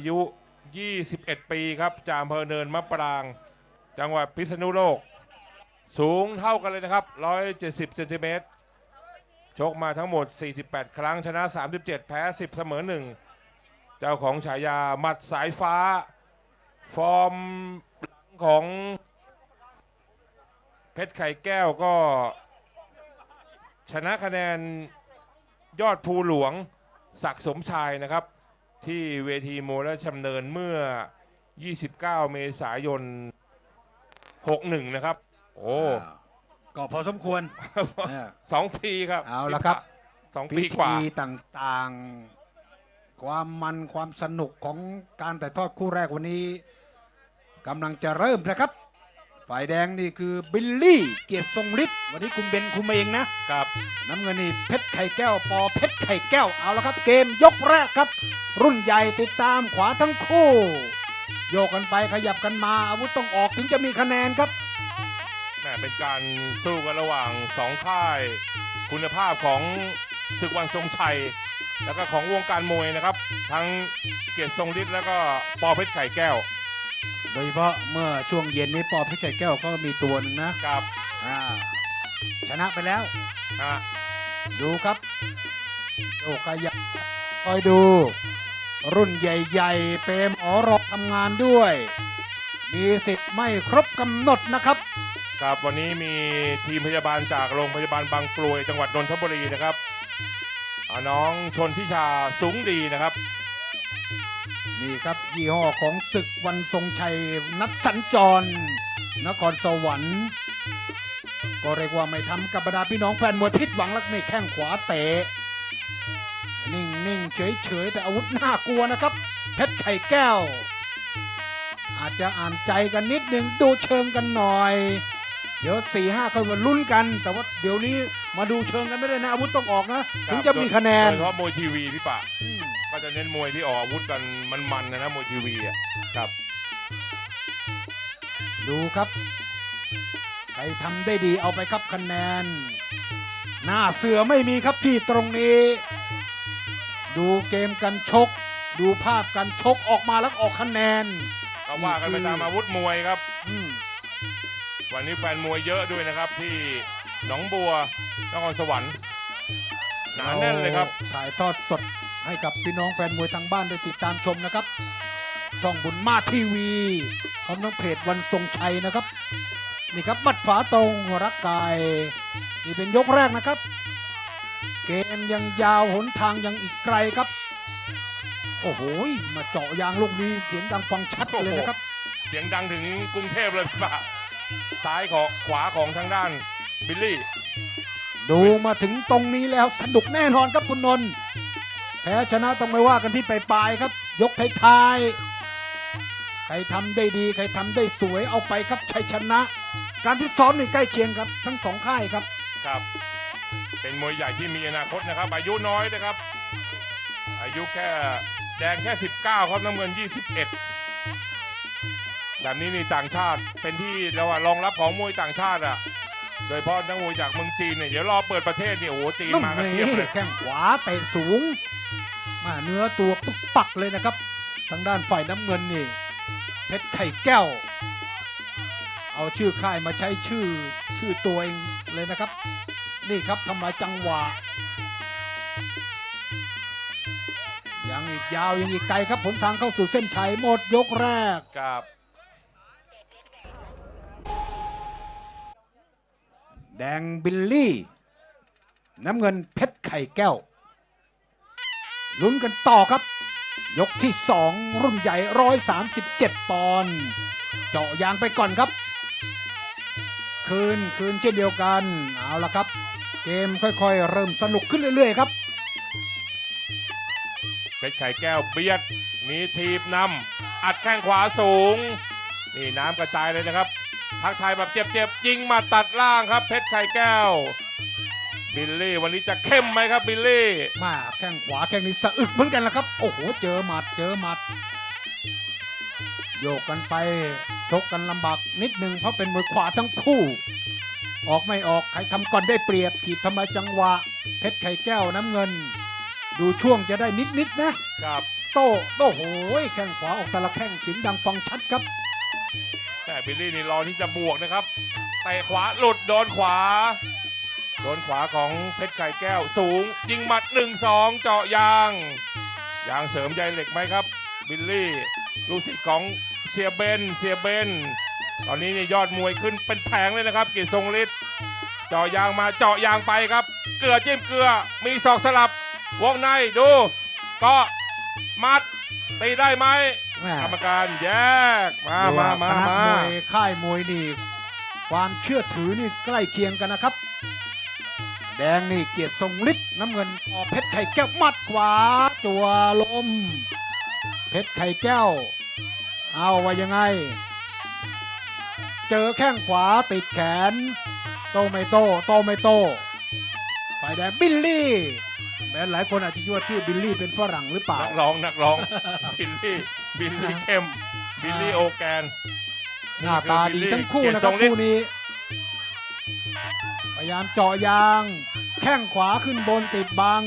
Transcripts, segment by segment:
อายุ 21 ปีครับจากอำเภอเนินมะปราง จังหวัดพิษณุโลก สูงเท่ากันเลยนะครับ 170 เซนติเมตรชกมาทั้งหมด 48 ครั้งชนะ 37 แพ้ 10 เสมอ 1 เจ้าของฉายาหมัดสายฟ้า ฟอร์มหลังของเพชรไข่แก้วก็ ชนะคะแนนยอดภูหลวงศักสมชายนะครับ ที่เวทีโมและชำเนินเมื่อ 29 เมษายน 61 นะครับ โอ้อ่าก็พอสมควรเออ สองปีครับเอาละครับ สองพิปีกว่า ธีต่างๆ ความมันความสนุกของการแต่ายทอดคู่แรกวันนี้กำลังจะเริ่มนะครับ ฝ่ายแดงนี่คือบิลลี่เกียรติทรงฤทธิ์วันนี้คุณเบนคุมเองนะกับ น้ำเงินนี่เพชรไข่แก้วปอเพชรไข่แก้วเอาละครับ เกมยกแรกครับ รุ่นใหญ่ติดตามขวาทั้งคู่ โยกกันไปขยับกันมาอาวุธต้องออกถึงจะมีคะแนนครับ แหม่เป็นการสู้กันระหว่างสองค่าย คุณภาพของศึกวันทรงชัย แล้วก็ของวงการมวยนะครับ ทั้งเกียรติทรงฤทธิ์แล้วก็ปอเพชรไข่แก้ว โดยเฉพาะเมื่อช่วงเย็นนี้ปอเพชรไข่แก้วก็มีตัวหนึ่งนะ กับอ่า ชนะไปแล้ว ฮะดูครับโอ้ขยับคอยดู รุ่นใหญ่ๆ เปรมอ๋อรอทำงานด้วย มีสิทธิ์ไม่ครบกำหนดนะครับ ครับวันนี้มีทีมพยาบาลจากโรงพยาบาลบางกรวยจังหวัดนนทบุรีนะครับอ่าน้องชนทิชาสูงดีนะครับ นี่ครับยี่ห้อของศึกวันทรงชัยนัดสัญจร นครสวรรค์ ก็เรียกว่าไม่ทำกับบรรดาพี่น้องแฟนมวยผิดหวังลักนี่แข้งขวาเตะ นิ่งนิ่งเฉยเฉยแต่อาวุธน่ากลัวนะครับ เพชรไข่แก้ว อาจจะอ่านใจกันนิดนึงดูเชิงกันหน่อย เดี๋ยวสี่ห้าคนมาลุ้นกัน แต่ว่าเดี๋ยวนี้ มาดูเชิงกันไม่ได้นะอาวุธต้องออกนะ ถึงจะมีคะแนนโดยเฉพาะมวยทีวีพี่ปะอืมก็จะเน้นมวยที่ออกอาวุธกันมันๆนะนะมวยทีวีอะครับ ดูครับ ใครทำได้ดีเอาไปครับคะแนน หน้าเสือไม่มีครับที่ตรงนี้ ดูเกมกันชก ดูภาพกันชกออกมาแล้วออกคะแนนก็ว่ากันไปตามอาวุธมวยครับอืมวันนี้แฟนมวยเยอะด้วยนะครับที่ หนองบัวนครสวรรค์หนาแน่นเลยครับ ถ่ายทอดสดให้กับพี่น้องแฟนมวยทางบ้านได้ติดตามชมนะครับ ช่องบุญมาทีวีพร้อมทั้งเพจวันทรงชัยนะครับ นี่ครับบัดฝาตรงรักกาย นี่เป็นยกแรกนะครับ เกมยังยาวหนทางยังอีกไกลครับ โอ้โห มาเจาะยางลูกนี้เสียงดังฟังชัดเลยนะครับ เสียงดังถึงกรุงเทพเลยพี่ปะซ้ายของขวาของทางด้าน บิลลี่ ดูมาถึงตรงนี้แล้วสนุกแน่นอนครับคุณนนท์แพ้ชนะต้องไม่ว่ากันที่ปลายๆครับ ยกท้ายๆใครทำได้ดี ใครทำได้สวยเอาไปครับชัยชนะ การที่ซ้อมนี่ใกล้เคียงครับ ทั้งสองค่ายครับครับ เป็นมวยใหญ่ที่มีอนาคตนะครับ อายุน้อยนะครับ อายุแค่แดงแค่ 19 ครับน้ำเงิน 21 แบบนี้นี่ต่างชาติเป็นที่เราอะรองรับของมวยต่างชาติอะ โดยเฉพาะนักมวยจากเมืองจีนเนี่ยเดี๋ยวรอเปิดประเทศเนี่ยโอ้โหจีนนุ่มมากันนี่เทียบเลยแข้งขวาเตะสูงมาเนื้อตัวปึ๊กปักเลยนะครับ ทางด้านฝ่ายน้ำเงินนี่เพชรไข่แก้ว เอาชื่อค่ายมาใช้ชื่อชื่อตัวเองเลยนะครับ นี่ครับทำลายจังหวะยังอีกยาวยังอีกไกลครับผลทางเข้าสู่เส้นชัยหมดยกแรกครับ แดงบิลลี่ น้ำเงินเพชรไข่แก้ว ลุ้นกันต่อครับ ยกที่สองรุ่นใหญ่ 137 ปอนด์เจาะยางไปก่อนครับ คืนคืนเช่นเดียวกัน เอาละครับ เกมค่อยๆ เริ่มสนุกขึ้นเรื่อยๆครับ เพชรไข่แก้วเบียดมีทีบนำอัดแข้งขวาสูง นี่น้ำกระจายเลยนะครับ ทักทายแบบเจ็บๆยิงมาตัดล่างครับ เพชรไข่แก้ว บิลลี่วันนี้จะเข้มไหมครับบิลลี่มาแข้งขวาแข้งนี้สะอึกเหมือนกันละครับ โอ้โห เจอหมัดเจอหมัด โยกกันไปชกกันลำบากนิดนึงเพราะเป็นมวยขวาทั้งคู่ ออกไม่ออกใครทำก่อนได้เปรียบถีบทำไมจังหวะ เพชรไข่แก้วน้ำเงิน ดูช่วงจะได้นิดๆนะครับ โต้โอ้โหแข้งขวาออกแต่ละแข้งเสียงดังฟังชัดครับ แต่บิลลี่นี่รอที่จะบวกนะครับเตะขวาหลุดโดนขวา โดนขวาของเพชรไก่แก้วสูง ยิงหมัด 1-2 เจาะยาง ยางเสริมใยเหล็กไหมครับ บิลลี่ลูกศิษย์ของเสียเบนเสียเบนตอนนี้นี่ยอดมวยขึ้นเป็นแผงเลยนะครับกิจทรงฤทธิ์เจาะยางมาเจาะยางไปครับ เกลือจิ้มเกลือมีศอกสลับวงในดูก็มัดตีได้ไหม แม่กรรมการแยกมาเรียกมาว่ามาคณะมามวยค่ายมวยนี่ความเชื่อถือนี่ใกล้เคียงกันนะครับ แดงนี่เกียรติทรงฤทธิ์น้ำเงินออกเพชรไข่แก้วหมัดขวาจัวลม เพชรไข่แก้ว เอาว่ายังไง เจอแข้งขวาติดแขน โตไม่โต โตไม่โตฝ่ายแดงบิลลี่แม้หลายคนอาจจะคิดว่าชื่อบิลลี่เป็นฝรั่งหรือเปล่า นักร้องนักร้องบิลลี่ บิลลี่เข้มบิลลี่โอแกน หน้าตาดีทั้งคู่นะคเกียรติทรัรบงฤทธิ์คู่นี้ พยายามเจาะยาง แข้งขวาขึ้นบนติดบัง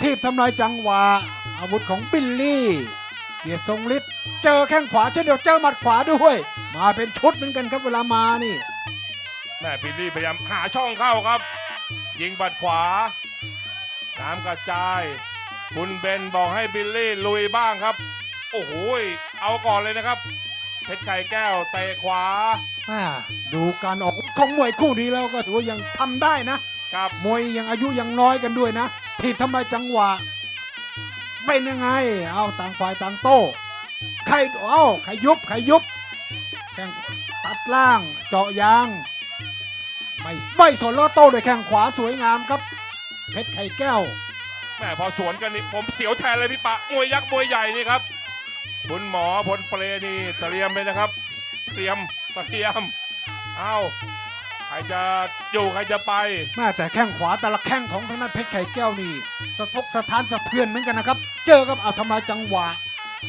ทีบทำลายจังหวะ อาวุธของบิลลี่เกียรติทรงฤทธิ์เจอแข้งขวาเช่นเดียวเจอหมัดขวาด้วย มาเป็นชุดเหมือนกันครับเวลามานี่แม่บิลลี่พยายามหาช่องเข้าครับ ยิงบัดขวา น้ำกระจาย คุณเบนบอกให้บิลลี่ลุยบ้างครับ โอ้โหยเอาก่อนเลยนะครับ เพชรไก่แก้วเตะขวาอ่าดูการออกของมวยคู่นี้แล้วก็ถือว่ายังทำได้นะ ครับ มวยยังอายุยังน้อยกันด้วยนะทีบทำลายจังหวะ เป็นยังไง เอาต่างฝ่ายต่างโต้ใครเอ้าใครยุบใครยุบแข้งตัดล่างเจาะยาง ไม่ไม่สนแล้วโต้ด้วยแข้งขวาสวยงามครับ เพชรไข่แก้วแม่พอสวนกันนี่ผมเสียวแทนเลยพี่ปะมวยยักษ์มวยใหญ่นี่ครับ คุณหมอพลเปรนี่เตรียมเลยนะครับ เตรียมเตรียมเอาใครจะอยู่ใครจะไป แม่แต่แข้งขวาแต่ละแข้งของทางนั้นเพชรไข่แก้วนี่สะทกสะท้านสะเทือนเหมือนกันนะครับ เจอกับเอาทำลายจังหวะ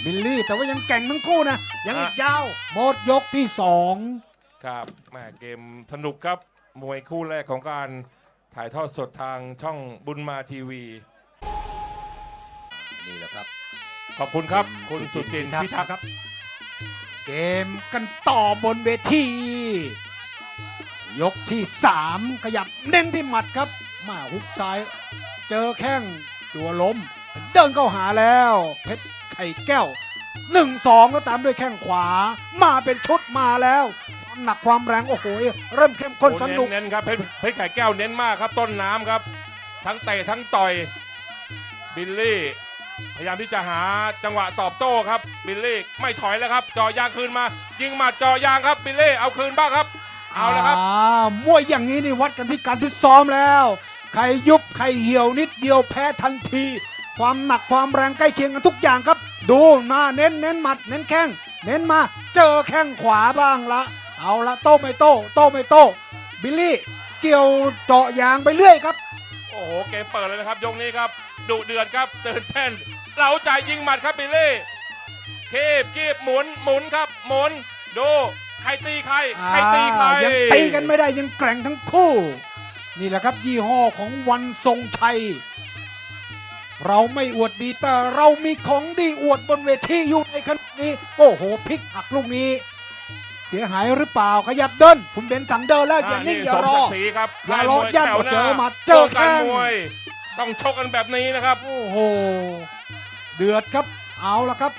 บิลลี่ แต่ว่ายังแกร่งทั้งคู่นะ ยังอีกยาวหมดยกที่สองครับแม่เกมสนุกครับ มวยคู่แรกของการถ่ายทอดสดทางช่องบุญมาทีวี นี่แหละครับ ขอบคุณครับ คุณสุจินต์พิทักษ์ครับ เกมกันต่อบนเวที ยกที่สามขยับเน้นที่หมัดครับ มาฮุกซ้าย เจอแข้งจัวล้ม เดินเข้าหาแล้ว เพชรไข่แก้วหนึ่งสองก็ตามด้วยแข้งขวา มาเป็นชุดมาแล้วความหนักความแรง โอ้โห เริ่มเข้มข้นสนุกโอ้เน้นๆครับเพชรเพชรไข่แก้วเน้นมากครับ ต้นน้ำครับ ทั้งเตะทั้งต่อย บิลลี่ พยายามที่จะหาจังหวะตอบโต้ครับบิลลี่ไม่ถอยแล้วครับเจอยางคืนมา ยิงหมัดเจอยางครับบิลลี่เอาคืนบ้างครับ เอาแล้วครับมวยอย่างนี้นี่วัดกันที่การพิตซ้อมแล้ว ใครยุบใครเหี่ยวนิดเดียวแพ้ทันที ความหนักความแรงใกล้เคียงกันทุกอย่างครับ ดูมาเน้นเน้นหมัดเน้นแข้งเน้นมาเจอแข้งขวาบ้างละ เอาละโต้ไม่โต้โต้ไม่โต้บิลลี่เกี่ยวเจาะยางไปเรื่อยครับ โอ้โหเกมเปิดเลยนะครับยกนี้ครับดุเดือดครับตื่นเต้น เราใจายยิงหมัดครับบิลลี่คีบคีบหมุนหมุนครับ หมุน ดูใครตีใครใครตีใครอ่ายังตีกันไม่ได้ยังแกร่งทั้งคู่ นี่แหละครับยี่ห้อของวันทรงชัย เราไม่อวดดีแต่เรามีของดีอวดบนเวทีอยู่ในขณะนี้โอ้โหพลิกหักลูกนี้ เสียหายหรือเปล่าขยับเดินผมเบนสั่งเดินแล้วอย่านิ่งอย่ารอสมศักดิ์ศรีครับอย่ารอค่มวยัดแถวหน้เจอหมัดเจอแข้งป้การมวยต้องชกกันแบบนี้นะครับ โอ้โห เดือดครับ เอาละครับ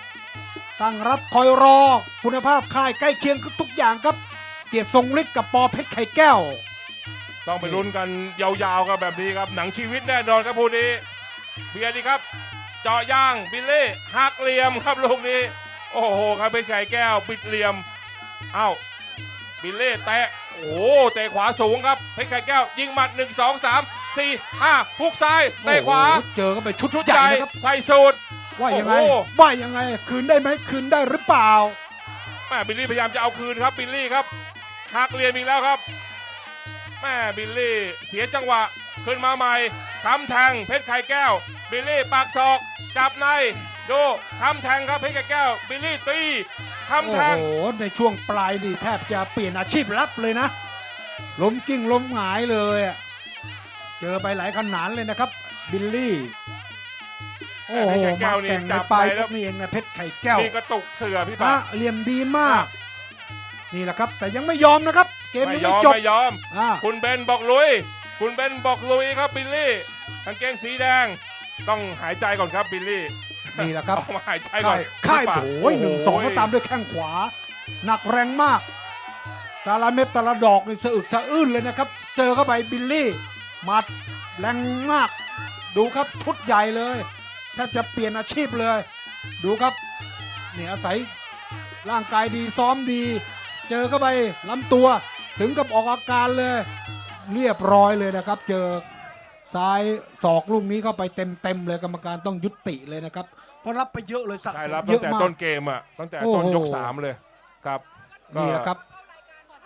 ตั้งรับคอยรอ คุณภาพค่ายใกล้เคียงทุกอย่างครับ เกียรติทรงฤทธิ์กับปอเพชรไข่แก้ว ต้องไปลุ้นกันยาวๆกันแบบนี้ครับ หนังชีวิตแน่นอนครับผู้นี้เบียร์ดีครับ เจาะย่างบิลลี่หักเหลี่ยมครับลูกนี้ โอ้โหครับเป็นไก่แก้วปิดเหลี่ยมเอ้าบิลลี่แตะโอ้โหเตะขวาสูงครับเพชรไข่แก้ว ยิงหมัด 1 2 3 4 5ฮุกซ้ายเตะขวาโอ้โหเจอก็ไปชุดชุดใหญ่ใหญ่นะครับ ใส่สูตร ว่ายังไง โอ้โห ว่ายังไง คืนได้ไหมคืนได้หรือเปล่า แม่บิลลี่พยายามจะเอาคืนครับบิลลี่ครับหักเหลี่ยมอีกแล้วครับแม่บิลลี่เสียจังหวะขึ้นมาใหม่ทำแทงเพชรไข่แก้ว บิลลี่ปากศอกจับในดูทำแทงครับเพชรไข่แก้ว บิลลี่ตีทำโอ้แทง โห ในช่วงปลายนี่แทบจะเปลี่ยนอาชีพรับเลยนะ ล้มกิ้งล้มหงายเลยอะเจอไปหลายขนาดเลยนะครับ บิลลี่ โอ้โหเพชรไข่แก้มาวนี่แข่งในจับปลายไปยแล้วกนี่เองนะเพชรไข่แก้วมีกระตุกเสือพี่ฮะปะเหลี่ยมดีมาก นี่แหละครับ แต่ยังไม่ยอมนะครับ เกมไม่ยังยอไม่มจบไม่ยอมอ่าคุณเบนบอกลุย คุณเบนบอกลุยครับบิลลี่กางเกงสีแดง ต้องหายใจก่อนครับบิลลี่นี่แหละครับเอามาหายใจก่อค่านยค่ายพี่ปะโอ้ยหนึ่งสองแล้วตามด้วยแข้งขวา หนักแรงมากแต่ละเม็ดแต่ละดอกนี่สะอึกสะอื้นเลยนะครับ เจอเข้าไปบิลลี่หมัดแรงมาก ดูครับชุดใหญ่เลย แทบจะเปลี่ยนอาชีพเลย ดูครับนี่อาศัยร่างกายดีซ้อมดี เจอเข้าไปลำตัวถึงกับออกอาการเลย เรียบร้อยเลยนะครับ เจอซ้ายศอกลูกนี้เข้าไปเต็มๆเลยกรรมการต้องยุติเลยนะครับ เพราะรับไปเยอะเลยสะสใช่มรับเยตั้งอะแต่มาก ต้นเกมอะตั้งแต่โอ้ต้นโหยกสามเลยครับก็นี่แหละครับ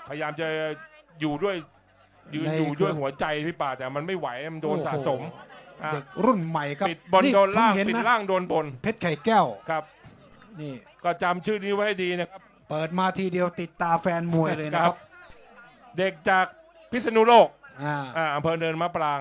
พยายามจะอยู่ด้วยยืนในอยู่ด้วยหัวใจพี่ป่าแต่มันไม่ไหวมันโดนโอ้โหสะสม อะ เด็กรุ่นใหม่ครับปิดบอลโดนล่างเพิ่เห็นปิดนะล่างโดนบนเพชรไข่แก้วครับ นี่ ก็จำชื่อนี้ไว้ให้ดีนะครับ เปิดมาทีเดียวติดตาแฟนมวยเลยนะคครัรับบเด็กจากพิษณุโลกอ่า อ่าอำเภอเนินมะปราง